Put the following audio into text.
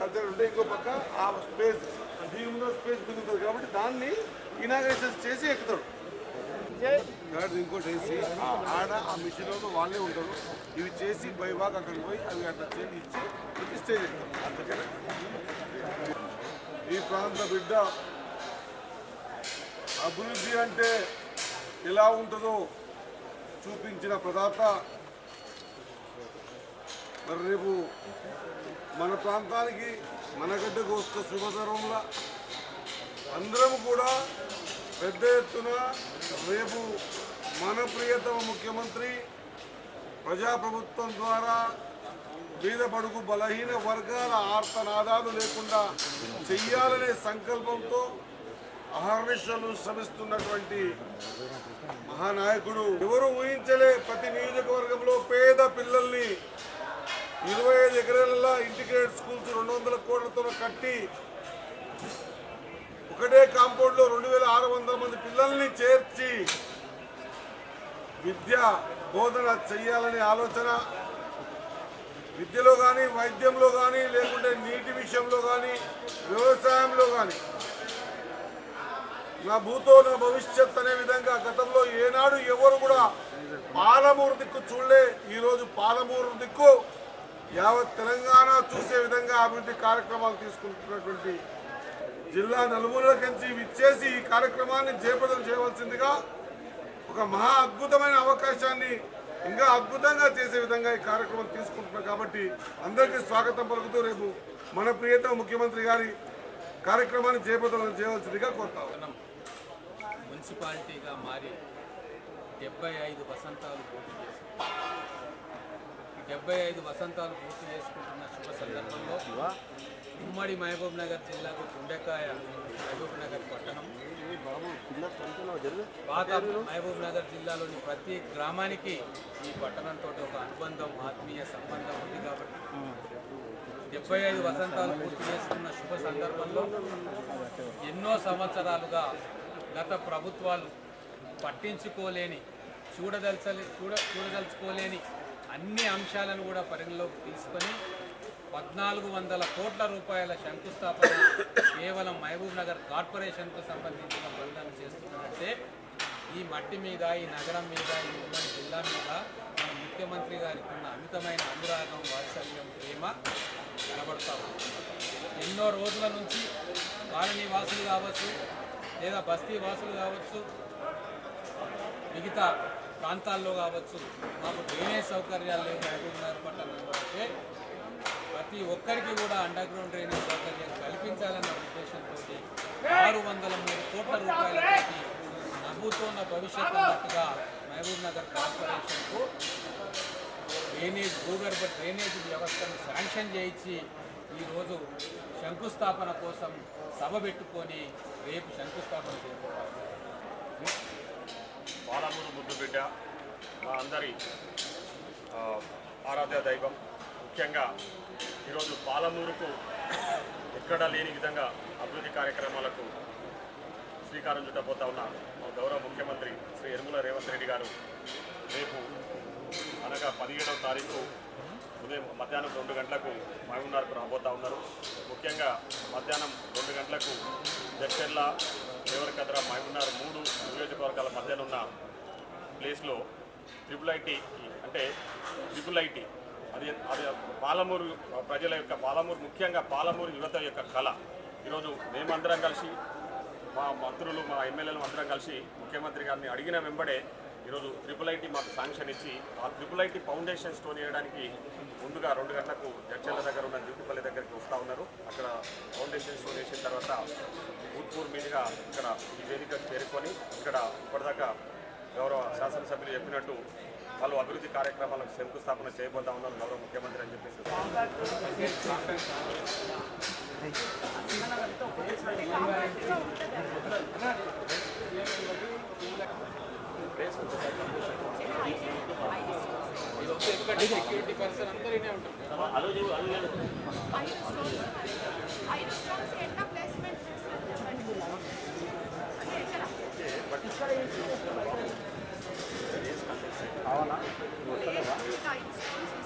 ఉంటే ఇంకో పక్క ఆ స్పేస్ దీని ముందు స్పేస్ మిగులుతుంది కాబట్టి దాన్ని ఇనాగ్రేషన్ చేసి ఎక్కుతాడు. థర్డ్ ఇంకోటి వేసి ఆడ ఆ మిషన్లో వాళ్ళే ఉంటారు. ఇవి చేసి బైబాగ్ అక్కడికి పోయి అవి అట్లా చేసి ఇచ్చి ఇది స్టేజ్ అందుకనే ఈ ప్రాంత బిడ్డ అభివృద్ధి అంటే ఎలా ఉంటుందో చూపించిన ప్రదాత. మరి రేపు మన ప్రాంతానికి మన గడ్డకు వస్తే శుభతరంలా అందరం కూడా పెద్ద ఎత్తున రేపు మన ప్రియతమ ముఖ్యమంత్రి ప్రజాప్రభుత్వం ద్వారా బీద బడుగు బలహీన వర్గాల ఆర్తనాదాలు లేకుండా చెయ్యాలనే సంకల్పంతో అహర్నిశలు శ్రమిస్తున్నటువంటి మహానాయకుడు ఎవరు ఊహించలే ప్రతి నియోజకవర్గంలో పేద పిల్లల్ని ఇరవై ఐదు ఎకరాలలో ఇంటిగ్రేటెడ్ స్కూల్స్ రెండు వందల కోట్లతో కట్టి ఒకటే కాంపౌండ్లో రెండు వేల ఆరు వందల మంది పిల్లల్ని చేర్చి విద్య బోధన చేయాలనే ఆలోచన. విద్యలో కానీ వైద్యంలో కానీ లేకుంటే నీటి విషయంలో కానీ వ్యవసాయంలో కానీ నా భూతో నా భవిష్యత్ అనే విధంగా గతంలో ఏనాడు ఎవరు కూడా పాలమూరు దిక్కు చూడలే ఈరోజు పాలమూరు దిక్కు యావత్ తెలంగాణ చూసే విధంగా అభివృద్ధి కార్యక్రమాలు తీసుకుంటున్నటువంటి జిల్లా నలుమూలకించి విచ్చేసి ఈ కార్యక్రమాన్ని జయప్రదం చేయవలసిందిగా ఒక మహా అద్భుతమైన అవకాశాన్ని ఇంకా అద్భుతంగా చేసే విధంగా ఈ కార్యక్రమం తీసుకుంటున్నాం కాబట్టి అందరికీ స్వాగతం పలుకుతూ రేపు మన ప్రియత ముఖ్యమంత్రి గారి కార్యక్రమాన్ని జయప్రదం చేయవలసిందిగా కోరుతాం మున్సిపాలిటీగా మారి డెబ్బై ఐదు వసంతాలు పూర్తి చేసుకుంటాం డెబ్బై ఐదు వసంతాలు పూర్తి చేసుకుంటున్న శుభ సందర్భంలో ఉమ్మడి మహబూబ్ నగర్ జిల్లాకు గుండెకాయ మహబూబ్ నగర్ పట్టణం. పాత మహబూబ్ నగర్ జిల్లాలోని ప్రతి గ్రామానికి ఈ పట్టణంతో ఒక అనుబంధం ఆత్మీయ సంబంధం ఉంది కాబట్టి డెబ్బై ఐదు వసంతాలు పూర్తి చేసుకున్న శుభ సందర్భంలో ఎన్నో సంవత్సరాలుగా గత ప్రభుత్వాలు పట్టించుకోలేని చూడదలచలే చూడ చూడదలుచుకోలేని అన్ని అంశాలను కూడా పరిగణలోకి తీసుకొని పద్నాలుగు వందల కోట్ల రూపాయల శంకుస్థాపన కేవలం మహబూబ్ నగర్ కార్పొరేషన్కు సంబంధించిన పనులను చేస్తున్నట్టే ఈ మట్టి మీద ఈ నగరం మీద ఈ ఉమ్మడి జిల్లా మీద మన ముఖ్యమంత్రి గారికి ఉన్న అమితమైన అనురాగం వాత్సల్యం ప్రేమ కనబడతా ఉంది. ఎన్నో రోజుల నుంచి కాలనీ వాసులు కావచ్చు లేదా బస్తీ వాసులు కావచ్చు మిగతా ప్రాంతాల్లో కావచ్చు మాకు సౌకర్యాలు లేవు మహబూబ్ నగర్ పట్టణంలో అయితే ప్రతి ఒక్కరికి కూడా అండర్ గ్రౌండ్ డ్రైనేజ్ సౌకర్యం కల్పించాలన్న ఉద్దేశంతో ఆరు వందల మూడు కోట్ల రూపాయలతోటి నవ్వుతున్న భవిష్యత్తు అన్నట్టుగా మహబూబ్ నగర్ కార్పొరేషన్కు డ్రైనేజ్ భూగర్భ డ్రైనేజ్ వ్యవస్థను శాంక్షన్ చేయించి ఈరోజు శంకుస్థాపన కోసం సభ పెట్టుకొని రేపు శంకుస్థాపన చేయబోతారు బాలమూరు ముద్దుబిడ్డ మా అందరి ఆరాధ్య దైవం. ముఖ్యంగా ఈరోజు పాలమూరుకు ఎక్కడా లేని విధంగా అభివృద్ధి కార్యక్రమాలకు శ్రీకారం చుట్టబోతా ఉన్న గౌరవ ముఖ్యమంత్రి శ్రీ ఎరుముల రేవంత్ రెడ్డి గారు రేపు అనగా పదిహేడవ తారీఖు ఉదయం మధ్యాహ్నం రెండు గంటలకు మహబూబ్నగర్కు రాబోతా ఉన్నారు. ముఖ్యంగా మధ్యాహ్నం రెండు గంటలకు జడ్చెర్ల దేవరకద్ర మహబూబ్నగర్ మూడు నియోజకవర్గాల మధ్యన ఉన్న ప్లేస్లో ట్రిపుల్ ఐటీ అంటే ట్రిపుల్ ఐటీ అది అది పాలమూరు ప్రజల యొక్క పాలమూరు ముఖ్యంగా పాలమూరు యువత యొక్క కళ. ఈరోజు మేమందరం కలిసి మా మంత్రులు మా ఎమ్మెల్యేలు అందరం కలిసి ముఖ్యమంత్రి గారిని అడిగిన వెంబడే ఈరోజు ట్రిపుల్ ఐటీ మాకు శాంక్షన్ ఇచ్చి ఆ ట్రిపుల్ ఐటీ ఫౌండేషన్ స్టోన్ వేయడానికి ముందుగా రెండు గంటలకు జడ్చర్ల దగ్గర ఉన్న డ్యూటీపల్లి దగ్గరికి వస్తూ ఉన్నారు. అక్కడ ఫౌండేషన్ స్టోన్ వేసిన తర్వాత భూత్పూర్ మీదుగా ఇక్కడ ఈ వేదికకు చేరుకొని ఇక్కడ ఇప్పటిదాకా గౌరవ శాసనసభ్యులు చెప్పినట్టు వాళ్ళు అభివృద్ధి కార్యక్రమాలకు శంకుస్థాపన చేయబోతా ఉన్నారు గౌరవ ముఖ్యమంత్రి అని చెప్పేసి. సెక్యూరిటీ పర్సన్ అందరూ ఉంటారు ఐదు